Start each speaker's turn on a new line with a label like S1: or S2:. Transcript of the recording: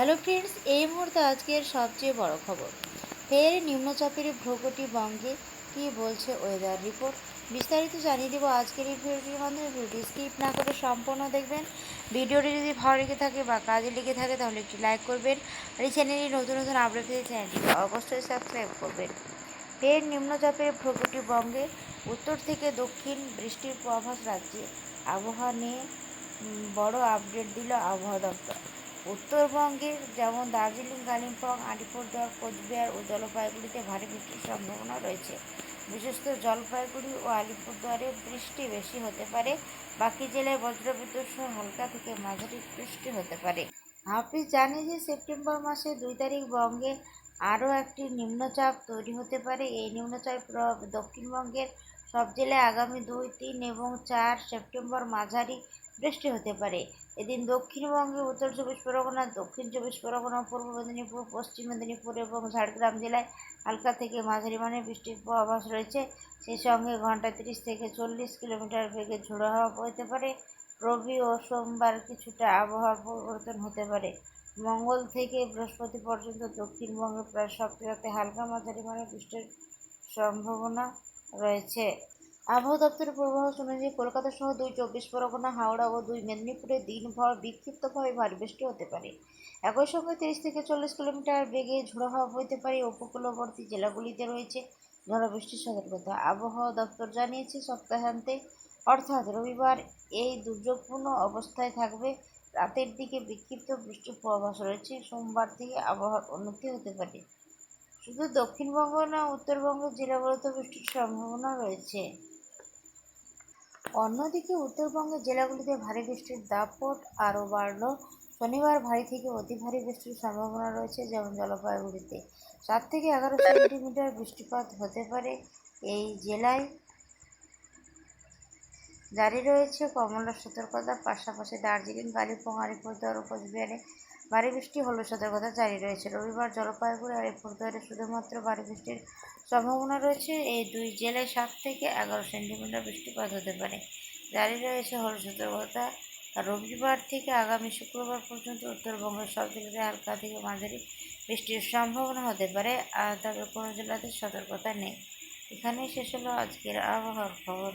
S1: Hello friends, এই মুহূর্তে আজকের সবচেয়ে বড় খবর। ফের নিম্নচাপের ভ্রগটি বঙ্গে কী বলছে ওয়েদার রিপোর্ট বিস্তারিত জানিয়ে দেবো আজকের এই ভিডিওটির মাধ্যমে ভিডিওটি স্কিপ না করে সম্পূর্ণ দেখবেন। ভিডিওটি যদি ভালো লেগে থাকে বা কাজে লেগে থাকে, তাহলে একটি লাইক করবেন। আর এই চ্যানেলে নতুন নতুন আপডেট পেতে চ্যানেলটিকে অবশ্যই সাবস্ক্রাইব করবেন। ফের নিম্নচাপের ভ্রগটি বঙ্গে উত্তর থেকে দক্ষিণ বৃষ্টির পূর্বাভাস রাজ্যে আবহাওয়া নিয়ে বড় আপডেট দিল আবহাওয়া দপ্তর। উত্তরবঙ্গের যেমন দার্জিলিং, কালিম্পং, আলিপুরদুয়ার, কোচবিহার ও জলপাইগুড়িতে ভারী বৃষ্টির সম্ভাবনা রয়েছে। বিশেষত জলপাইগুড়ি ও আলিপুরদুয়ারে বৃষ্টি বেশি হতে পারে। বাকি জেলায় বজ্রবিদ্যুৎ সহ হালকা থেকে মাঝারি বৃষ্টি হতে পারে। হাফিজ জানে যে সেপ্টেম্বর মাসে দুই তারিখ বঙ্গে আরও একটি নিম্নচাপ তৈরি হতে পারে। এই নিম্নচাপ প্রভাব দক্ষিণবঙ্গের সব জেলায় আগামী দুই, তিন এবং চার সেপ্টেম্বর মাঝারি বৃষ্টি হতে পারে। এদিন দক্ষিণবঙ্গে উত্তর চব্বিশ পরগনা, দক্ষিণ চব্বিশ পরগনা, পূর্ব মেদিনীপুর, পশ্চিম মেদিনীপুর এবং ঝাড়গ্রাম জেলায় হালকা থেকে মাঝারি মানের বৃষ্টির পূর্বাভাস রয়েছে। সেই সঙ্গে ঘন্টায় তিরিশ থেকে চল্লিশ কিলোমিটার বেগে ঝোড়ো হাওয়া বইতে পারে। রবি ও সোমবার কিছুটা আবহাওয়া পরিবর্তন হতে পারে। মঙ্গল থেকে বৃহস্পতি পর্যন্ত দক্ষিণবঙ্গে প্রায় সব জেলাতে হালকা মাঝারি মানের বৃষ্টির সম্ভাবনা রয়েছে। আবহাওয়া দপ্তরের পূর্বাভাস অনুযায়ী কলকাতা সহ দুই চব্বিশ পরগনা, হাওড়া ও দুই মেদিনীপুরে দিনভর বিক্ষিপ্তভাবে ভারী বৃষ্টি হতে পারে। একই সঙ্গে তিরিশ থেকে চল্লিশ কিলোমিটার বেগে ঝোড়ো হাওয়া বইতে পারে। উপকূলবর্তী জেলাগুলিতে রয়েছে ঝড়ো বৃষ্টির সতর্কতা। আবহাওয়া দপ্তর জানিয়েছে, সপ্তাহান্তে অর্থাৎ রবিবার এই দুর্যোগপূর্ণ অবস্থায় থাকবে। রাতের দিকে বিক্ষিপ্ত বৃষ্টির পূর্বাভাস রয়েছে। সোমবার থেকে আবহাওয়ার উন্নতি হতে পারে। শুধু দক্ষিণবঙ্গ না উত্তরবঙ্গের জেলাগুলোতে বৃষ্টির সম্ভাবনা রয়েছে। অন্যদিকে উত্তরবঙ্গের জেলাগুলিতে ভারী বৃষ্টির দাপট আরও বাড়ল। শনিবার ভারী থেকে অতি ভারী বৃষ্টির সম্ভাবনা রয়েছে যেমন জলপাইগুড়িতে। সাত থেকে এগারো সেন্টিমিটার বৃষ্টিপাত হতে পারে এই জেলায়। জারি রয়েছে কমলার সতর্কতা পাশাপাশি দার্জিলিং কালিম্পং আলিপুরদুয়ার, কোচবিহারে ভারী বৃষ্টি, হলুদ সতর্কতা জারি রয়েছে। রবিবার জলপাইগুড়ি, আলিপুরদুয়ারে শুধুমাত্র ভারী বৃষ্টির সম্ভাবনা রয়েছে। এই দুই জেলায় সাত থেকে এগারো সেন্টিমিটার বৃষ্টিপাত হতে পারে। জারি রয়েছে হলুদ সতর্কতা। রবিবার থেকে আগামী শুক্রবার পর্যন্ত উত্তরবঙ্গের সব জেলাতে হালকা থেকে মাঝারি বৃষ্টির সম্ভাবনা হতে পারে। আর তবে কোনো জেলাতে সতর্কতা নেই। এখানেই শেষ হলো আজকের আবহাওয়ার খবর।